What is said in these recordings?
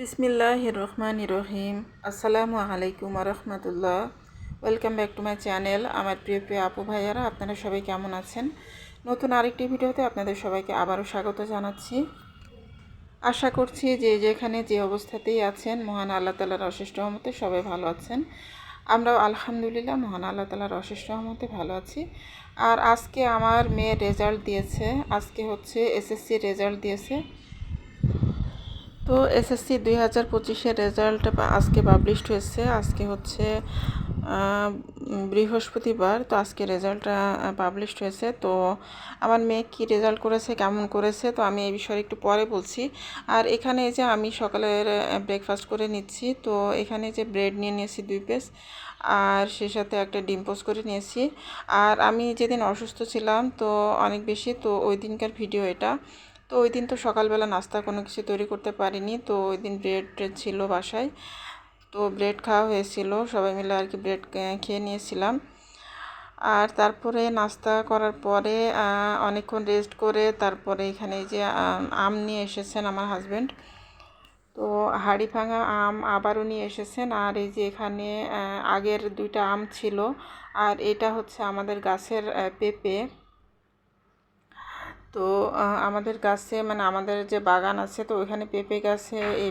বিসমিল্লাহ রহমান রহিম আসসালামু আলাইকুম রহমতুল্লাহ welcome back to my channel. আমার প্রিয় প্রিয় আপু ভাইয়ারা, আপনারা সবাই কেমন আছেন? নতুন আরেকটি ভিডিওতে আপনাদের সবাইকে আবারও স্বাগত জানাচ্ছি। আশা করছি যে যেখানে যে অবস্থাতেই আছেন, মহান আল্লাহ তালার অশেষ রহমতে সবাই ভালো আছেন। আমরাও আলহামদুলিল্লাহ মহান আল্লাহ তালার অশেষ রহমতে ভালো আছি। আর আজকে আমার মেয়ের রেজাল্ট দিয়েছে, আজকে হচ্ছে এসএসসি রেজাল্ট দিয়েছে। তো এসএসসি দুই হাজার পঁচিশের রেজাল্ট আজকে পাবলিশড হয়েছে। আজকে হচ্ছে বৃহস্পতিবার। তো আজকে রেজাল্টটা পাবলিশড হয়েছে। তো আমার মেয়ে কী রেজাল্ট করেছে, কেমন করেছে, তো আমি এই বিষয়ে একটু পরে বলছি। আর এখানে যে আমি সকালের ব্রেকফাস্ট করে নিচ্ছি, তো এখানে যে ব্রেড নিয়ে নিয়েছি দুই পিস আর সে সাথে একটা ডিম পোস্ট করে নিয়েছি। আর আমি যেদিন অসুস্থ ছিলাম, তো অনেক বেশি, তো ওই দিনকার ভিডিও এটা। তো ওই দিন তো সকালবেলা নাস্তা কোনো কিছু তৈরি করতে পারিনি, তো ওই দিন ব্রেড ছিল বাসায়। তো ব্রেড খাওয়া হয়েছিল, সবাই মিলে আর কি ব্রেড খেয়ে নিয়েছিলাম। আর তারপরে নাস্তা করার পরে অনেকক্ষণ রেস্ট করে তারপরে এখানে যে আম নিয়ে এসেছেন আমার হাজব্যান্ড তো হাড়ি ভাঙা আম আবারও নিয়ে এসেছেন, আর এই যে এখানে আগের দুইটা আম ছিল। আর এটা হচ্ছে আমাদের গাছের পেঁপে। তো আমাদের গাছে মানে আমাদের যে বাগান আছে, তো ওইখানে পেঁপে গাছে এই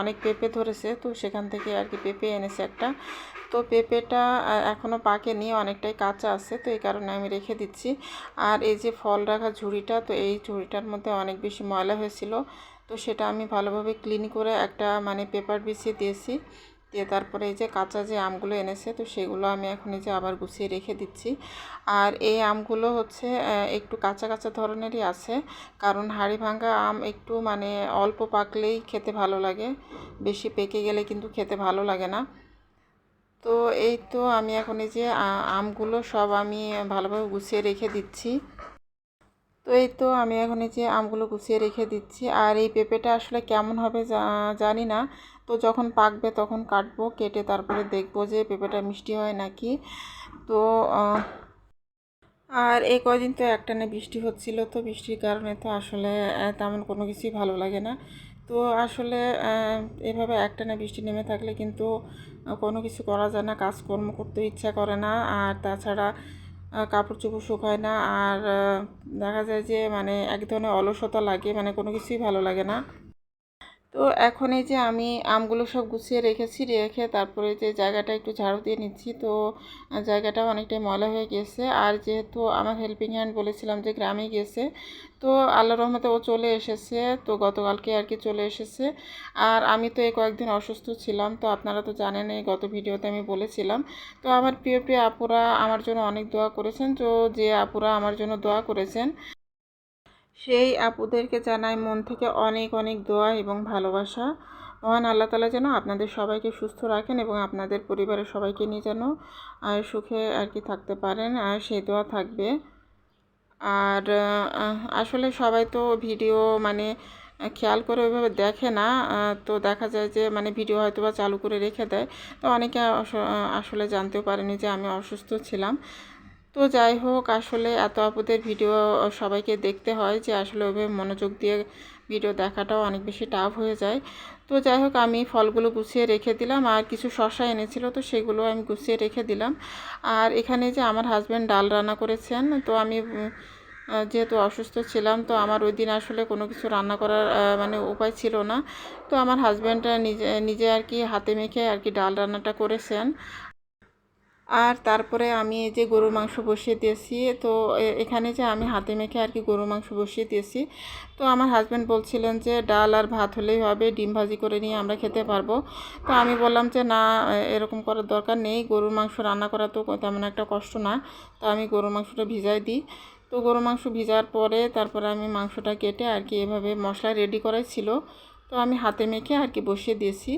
অনেক পেঁপে ধরেছে। তো সেখান থেকে আর কি পেঁপে এনেছে একটা। তো পেঁপেটা এখনও পাকেনি, অনেকটাই কাঁচা আছে, তো এই কারণে আমি রেখে দিচ্ছি। আর এই যে ফল রাখা ঝুড়িটা, তো এই ঝুড়িটার মধ্যে অনেক বেশি ময়লা হয়েছিল। তো সেটা আমি ভালোভাবে ক্লিন করে একটা মানে পেপার বিছিয়ে দিয়েছি। দিয়ে তারপরে এই যে কাঁচা যে আমগুলো এনেছে, তো সেগুলো আমি এখন এই যে আবার গুছিয়ে রেখে দিচ্ছি। আর এই আমগুলো হচ্ছে একটু কাঁচা কাঁচা ধরনেরই আছে, কারণ হাড়ি ভাঙ্গা আম একটু মানে অল্প পাকলেই খেতে ভালো লাগে, বেশি পেকে গেলে কিন্তু খেতে ভালো লাগে না। তো এই তো আমি এখন এই যে আমগুলো সব আমি ভালোভাবে গুছিয়ে রেখে দিচ্ছি। তো এই তো আমি এখন এই যে আমগুলো গুছিয়ে রেখে দিচ্ছি, আর এই পেঁপেটা আসলে কেমন হবে জানি না তো যখন পাকবে তখন কাটবো, কেটে তারপরে দেখব যে পেঁপেটা মিষ্টি হয় নাকি। তো আর এই কয়দিন তো একটানে বৃষ্টি হচ্ছিল, তো বৃষ্টির কারণে তো আসলে তেমন কোনো কিছুই ভালো লাগে না। তো আসলে এভাবে একটানে বৃষ্টি নেমে থাকলে কিন্তু কোনো কিছু করা যায় না, কাজকর্ম করতে ইচ্ছা করে না। আর তাছাড়া কাপড় চোপড় শুকায় না। আর দেখা যায় যে মানে এক ধরনের অলসতা লাগে মানে কোনো কিছুই ভালো লাগে না। তো এখন এই যে আমি আমগুলো সব গুছিয়ে রেখেছি, রেখে তারপরে যে জায়গাটা একটু ঝাড়ু দিয়ে নিচ্ছি, তো জায়গাটা অনেকটাই ময়লা হয়ে গেছে। আর যেহেতু আমার হেল্পিং হ্যান্ড বলেছিলাম যে গ্রামে গেছে, তো আল্লাহ রহমতে ও চলে এসেছে, তো গতকালকে আর কি চলে এসেছে। আর আমি তো এই কয়েকদিন অসুস্থ ছিলাম, তো আপনারা তো জানেন এই গত ভিডিওতে আমি বলেছিলাম। তো আমার প্রিয় প্রিয় আপুরা আমার জন্য অনেক দোয়া করেছেন, তো যে আপুরা আমার জন্য দোয়া করেছেন সেই আপুদেরকে জানাই মন থেকে অনেক অনেক দোয়া এবং ভালোবাসা। মহান আল্লাহ তালা যেন আপনাদের সবাইকে সুস্থ রাখেন এবং আপনাদের পরিবারের সবাইকে নিয়ে যেন সুখে আর কি থাকতে পারেন। আর সেই দোয়া থাকবে। আর আসলে সবাই তো ভিডিও মানে খেয়াল করে ওইভাবে দেখে না। তো দেখা যায় যে মানে ভিডিও হয়তো বা চালু করে রেখে দেয়। তো অনেকে আসলে জানতেও পারেনি যে আমি অসুস্থ ছিলাম। তো যাই হোক, আসলে এত আপুদের ভিডিও সবাইকে দেখতে হয় যে আসলে ওইভাবে মনোযোগ দিয়ে ভিডিও দেখাটাও অনেক বেশি টাফ হয়ে যায়। তো যাই হোক, আমি ফলগুলো গুছিয়ে রেখে দিলাম আর কিছু শশা এনেছিল তো সেগুলো আমি গুছিয়ে রেখে দিলাম। আর এখানে যে আমার হাজব্যান্ড ডাল রান্না করেছেন, তো আমি যেহেতু অসুস্থ ছিলাম, তো আমার ওই দিন আসলে কোনো কিছু রান্না করার মানে উপায় ছিল না। তো আমার হাজব্যান্ড নিজে নিজে আর কি হাতে মেখে আর কি ডাল রান্নাটা করেছেন। আর তারপরে আমি এই যে গরুর মাংস বসিয়ে দিয়েছি, তো এখানে যে আমি হাতে মেখে আর কি গরুর মাংস বসিয়ে দিয়েছি, তো আমার হাজব্যান্ড বলছিলেন যে ডাল আর ভাত হলেই হবে, ডিম ভাজি করে নিয়ে আমরা খেতে পারব। তো আমি বললাম যে না এরকম করার দরকার নেই, গরুর মাংস রান্না করা তো তেমন একটা কষ্ট না। তো আমি গরুর মাংসটা ভিজাই দিই। তো গরুর মাংস ভিজার পরে তারপরে আমি মাংসটা কেটে আর কি এভাবে মশলা রেডি করাই ছিল। তো আমি হাতে মেখে আর কি বসিয়ে দিয়েছি।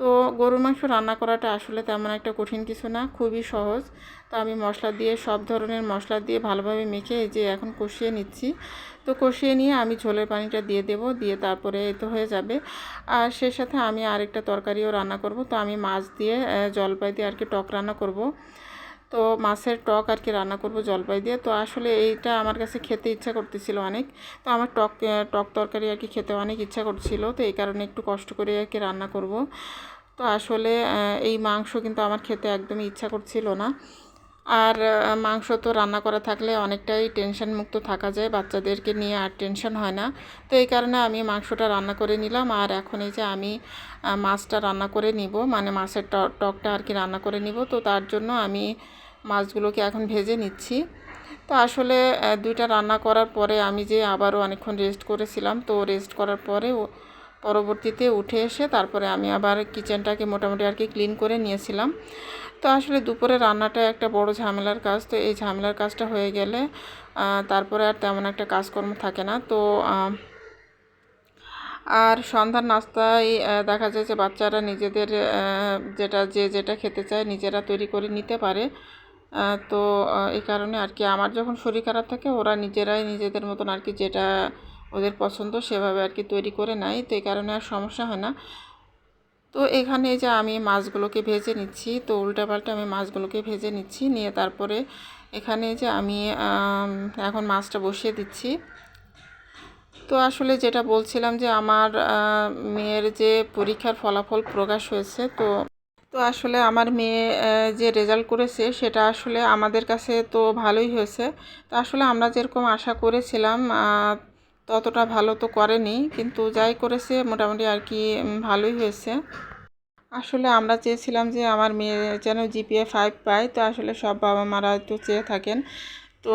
তো গরুর মাংস রান্না করাটা আসলে তেমন একটা কঠিন কিছু না, খুবই সহজ। তো আমি মশলা দিয়ে, সব ধরনের মশলা দিয়ে ভালোভাবে মেখে যে এখন কষিয়ে নিচ্ছি। তো কষিয়ে নিয়ে আমি ঝোলের পানিটা দিয়ে দেব, দিয়ে তারপরে তো হয়ে যাবে। আর সে সাথে আমি আরেকটা তরকারিও রান্না করব। তো আমি মাছ দিয়ে জলপাই দিয়ে আর কি টক রান্না করব। তো মাছের টক আর কি রান্না করব জলপাই দিয়ে। তো আসলে এইটা আমার কাছে খেতে ইচ্ছা করতেছিল অনেক। তো আমার টক টক তরকারি আর কি খেতে অনেক ইচ্ছা করছিল। তো এই কারণে একটু কষ্ট করে আর কি রান্না করব। তো আসলে এই মাংস কিন্তু আমার খেতে একদমই ইচ্ছা করছিল না। আর মাংস তো রান্না করা থাকলে অনেকটাই টেনশন মুক্ত থাকা যায়, বাচ্চাদেরকে নিয়ে আর টেনশন হয় না। তো এই কারণে আমি মাংসটা রান্না করে নিলাম আর এখন এই যে আমি মাছটা রান্না করে নিব মানে মাছের টকটা আর কি রান্না করে নিব। তো তার জন্য আমি মাছগুলোকে এখন ভেজে নিচ্ছি। তো আসলে দুইটা রান্না করার পরে আমি যে আবারও অনেকক্ষণ রেস্ট করেছিলাম, তো রেস্ট করার পরে পরবর্তীতে উঠে এসে তারপরে আমি আবার কিচেনটাকে মোটামুটি আর কি ক্লিন করে নিয়েছিলাম। তো আসলে দুপুরে রান্নাটা একটা বড় ঝামেলার কাজ। তো এই ঝামেলার কাজটা হয়ে গেলে তারপরে আর তেমন একটা কাজকর্ম থাকে না। তো আর সন্ধ্যার নাস্তায় দেখা যায় যে বাচ্চারা নিজেদের যেটা, যে যেটা খেতে চায় নিজেরা তৈরি করে নিতে পারে। তো এই কারণে আর কি। আমার যখন শরীর খারাপ থাকে, ওরা নিজেরাই নিজেদের মতন আর কি যেটা ওদের পছন্দ সেভাবে আর কি তৈরি করে নেয়, তো এই কারণে আর সমস্যা হয় না। তো এখানে যে আমি মাছগুলোকে ভেজে নিচ্ছি, তো উল্টাপাল্টা আমি মাছগুলোকে ভেজে নিচ্ছি, নিয়ে তারপরে এখানে যে আমি এখন মাছটা বসিয়ে দিচ্ছি। তো আসলে যেটা বলছিলাম যে আমার মেয়ের যে পরীক্ষার ফলাফল প্রকাশ হয়েছে, তো তো আসলে আমার মেয়ে যে রেজাল্ট করেছে সেটা আসলে আমাদের কাছে তো ভালোই হয়েছে। তো আসলে আমরা যেরকম আশা করেছিলাম ততটা ভালো তো করেনি, কিন্তু যাই করেছে মোটামুটি আর কি ভালোই হয়েছে। আসলে আমরা চেয়েছিলাম যে আমার মেয়ে যেন জিপিএ ফাইভ পায়, তো আসলে সব বাবা মারা তো চেয়ে থাকেন। তো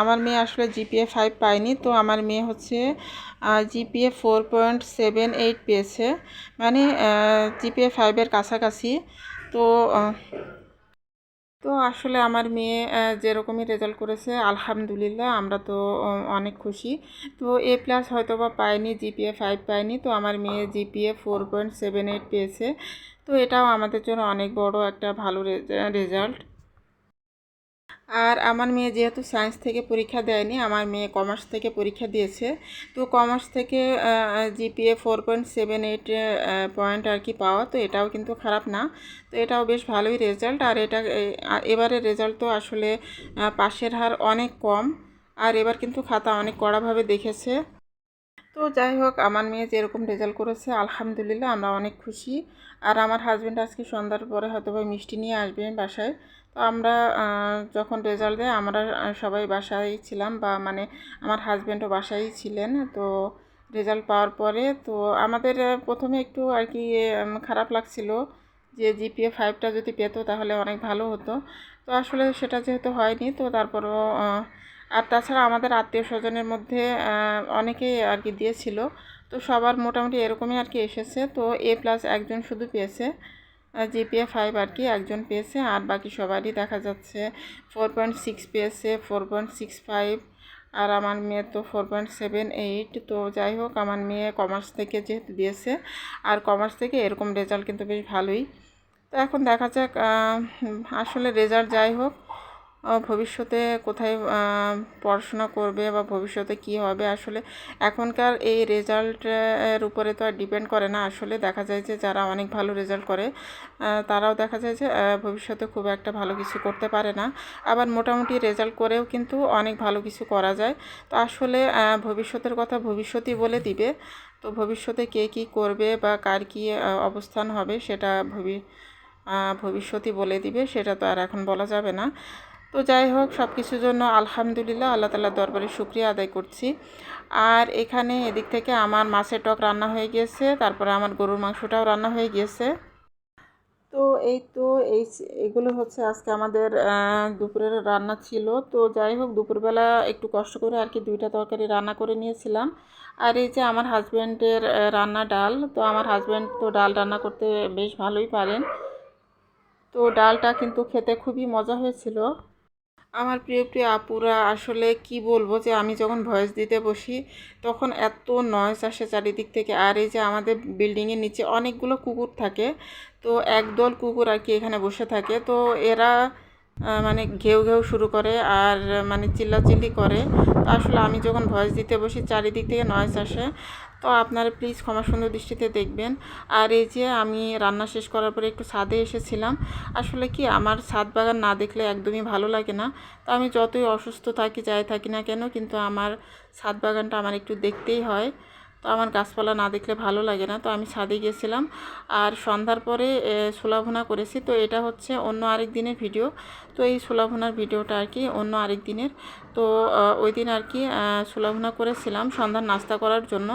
আমার মেয়ে আসলে জিপিএ ফাইভ পায়নি, তো আমার মেয়ে হচ্ছে GPA four point seven eight পেয়েছে। মানে জিপিএ ফাইভের কাছাকাছি। তো তো আসলে আমার মেয়ে যেরকমই রেজাল্ট করেছে, আলহামদুলিল্লাহ আমরা তো অনেক খুশি। তো এ প্লাস হয়তো বা পায়নি জিপিএ ফাইভ পায়নি তো আমার মেয়ে GPA four point seven eight পেয়েছে। তো এটাও আমাদের জন্য অনেক বড় একটা ভালো রেজাল্ট আর আমার মেয়ে যেহেতু সায়েন্স থেকে পরীক্ষা দেয়নি, আমার মেয়ে কমার্স থেকে পরীক্ষা দিয়েছে। তো কমার্স থেকে GPA four point seven eight point আর কি পাওয়া, তো এটাও কিন্তু খারাপ না। তো এটাও বেশ ভালোই রেজাল্ট আর এটা এবারের রেজাল্ট তো আসলে পাশের হার অনেক কম, আর এবার কিন্তু খাতা অনেক কড়াভাবে দেখেছে। তো যাই হোক, আমার মেয়ে যেরকম রেজাল্ট করেছে, আলহামদুলিল্লাহ, আমরা অনেক খুশি। আর আমার হাজব্যান্ড আজকে সন্ধ্যার পরে হয়তো বা মিষ্টি নিয়ে আসবে বাসায়। তো আমরা যখন রেজাল্ট দেয় আমরা সবাই বাসায় ছিলাম বা মানে আমার হাজব্যান্ডও বাসায় ছিলেন। তো রেজাল্ট পাওয়ার পরে তো আমাদের প্রথমে একটু আর কি খারাপ লাগছিল যে জিপিএ ফাইভটা যদি পেতো তাহলে অনেক ভালো হতো। তো আসলে সেটা যেহেতু হয়নি তো তারপরও আর তাছাড়া আমাদের আত্মীয় স্বজনের মধ্যে অনেকেই আর কি দিয়েছিল। তো সবার মোটামুটি এরকমই আর কি এসেছে। তো এ প্লাস একজন শুধু পেয়েছে জিপিএ ফাইভ আর কি একজন পেয়েছে, আর বাকি সবারই দেখা যাচ্ছে ফোর পয়েন্ট সিক্স পেয়েছে ফোর পয়েন্ট সিক্স ফাইভ আর আমার মেয়ে তো ফোর পয়েন্ট সেভেন এইট তো যাই হোক, আমার মেয়ে কমার্স থেকে যেহেতু দিয়েছে, আর কমার্স থেকে এরকম রেজাল্ট কিন্তু বেশ ভালোই। তো এখন দেখা যাক আসলে রেজাল্ট যাই হোক ভবিষ্যতে কোথায় পড়াশোনা করবে বা ভবিষ্যতে কি হবে, আসলে এখনকার এই রেজাল্টের উপরে তো আর ডিপেন্ড করে না। আসলে দেখা যায় যে যারা অনেক ভালো রেজাল্ট করে তারাও দেখা যায় যে ভবিষ্যতে খুব একটা ভালো কিছু করতে পারে না। আবার মোটামুটি রেজাল্ট করেও কিন্তু অনেক ভালো কিছু করা যায়। তো আসলে ভবিষ্যতের কথা ভবিষ্যতই বলে দিবে। তো ভবিষ্যতে কে কী করবে বা কার কী অবস্থান হবে সেটা ভবি ভবিষ্যতই বলে দিবে, সেটা তো আর এখন বলা যাবে না। তো যাই হোক সব কিছুর জন্য আলহামদুলিল্লাহ আল্লাহ তালার দরবারে শুক্রিয়া আদায় করছি। আর এখানে এদিক থেকে আমার মাছের টক রান্না হয়ে গিয়েছে, তারপরে আমার গরুর মাংসটাও রান্না হয়ে গিয়েছে। তো এই তো, এই এগুলো হচ্ছে আজকে আমাদের দুপুরের রান্না ছিল। তো যাই হোক, দুপুরবেলা একটু কষ্ট করে আর কি দুইটা তরকারি রান্না করে নিয়েছিলাম। আর এই যে আমার হাজব্যান্ডের রান্না ডাল, তো আমার হাজব্যান্ড তো ডাল রান্না করতে বেশ ভালোই পারেন। তো ডালটা কিন্তু খেতে খুবই মজা হয়েছিল। আমার প্রিয় প্রিয় আপুরা, আসলে কি বলব যে আমি যখন ভয়েস দিতে বসি, তখন এত নয়েস আসে চারিদিক থেকে। আর এই যে আমাদের বিল্ডিংয়ের নিচে অনেকগুলো কুকুর থাকে, তো একদল কুকুর আর কি এখানে বসে থাকে। তো এরা মানে ঘেউ ঘেউ শুরু করে আর মানে চিল্লাচিল্লি করে। তো আসলে আমি যখন ভয়েস দিতে বসি, চারিদিক থেকে নয়েজ আসে। তো আপনারা প্লিজ ক্ষমা সুন্দর দৃষ্টিতে দেখবেন। আর এই যে আমি রান্না শেষ করার পরে একটু ছাদে এসেছিলাম। আসলে কি আমার ছাদ বাগান না দেখলে একদমই ভালো লাগে না। তো আমি যতই অসুস্থ থাকি, যাই থাকি না কেন, কিন্তু আমার ছাদ বাগানটা আমার একটু দেখতেই হয়। তো আমার গাছপালা না দেখলে ভালো লাগে না। তো আমি ছাদে গিয়েছিলাম আর সন্ধ্যার পরে এ, ছোলা ভুনা করেছি। তো এটা হচ্ছে অন্য আরেক দিনের ভিডিও। তো এই ছোলা ভুনার ভিডিওটা আর কি অন্য আরেক দিনের। তো ওই দিন আর কি আহ, ছোলা ভুনা করেছিলাম সন্ধ্যার নাস্তা করার জন্য।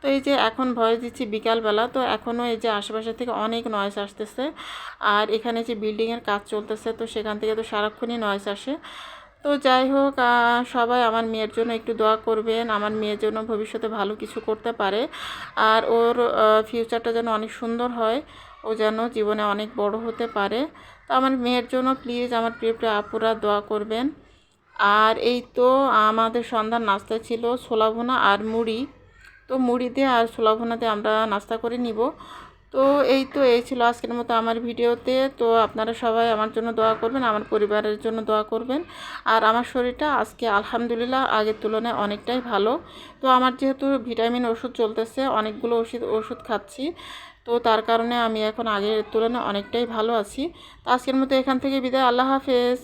তো এই যে এখন ভয়েস দিচ্ছি বিকালবেলা। তো এখনও এই যে আশেপাশে থেকে অনেক নয়েজ আসতেছে। আর এখানে যে বিল্ডিংয়ের কাজ চলতেছে তো সেখান থেকে তো সারাক্ষণই নয়েজ আসে। তো যাই হোক সবাই আমার মেয়ের জন্য একটু দোয়া করবেন। আমার মেয়ের জন্য ভবিষ্যতে ভালো কিছু করতে পারে। আর ওর ফিউচারটা যেন অনেক সুন্দর হয়। ও যেন জীবনে অনেক বড় হতে পারে। তো আমার মেয়ের জন্য প্লিজ আমার প্রিয় প্রিয় আপুরা দোয়া করবেন। আর এই তো আমাদের সন্ধ্যার নাস্তা ছিল ছোলা ভুনা আর মুড়ি। তো মুড়ি দিয়ে আর ছোলা ভুনা দিয়ে আমরা নাস্তা করে নিব। তো এই তো, এই ছিল আজকের মতো আমার ভিডিওতে। তো আপনারা সবাই আমার জন্য দোয়া করবেন, আমার পরিবারের জন্য দোয়া করবেন। আর আমার শরীরটা আজকে আলহামদুলিল্লাহ আগের তুলনায় অনেকটাই ভালো। তো আমার যেহেতু ভিটামিন ওষুধ চলতেছে, অনেকগুলো ওষুধ ওষুধ খাচ্ছি। তো তার কারণে আমি এখন আগের তুলনায় অনেকটাই ভালো আছি। তো আজকের মতো এখান থেকে বিদায়, আল্লাহ হাফেজ।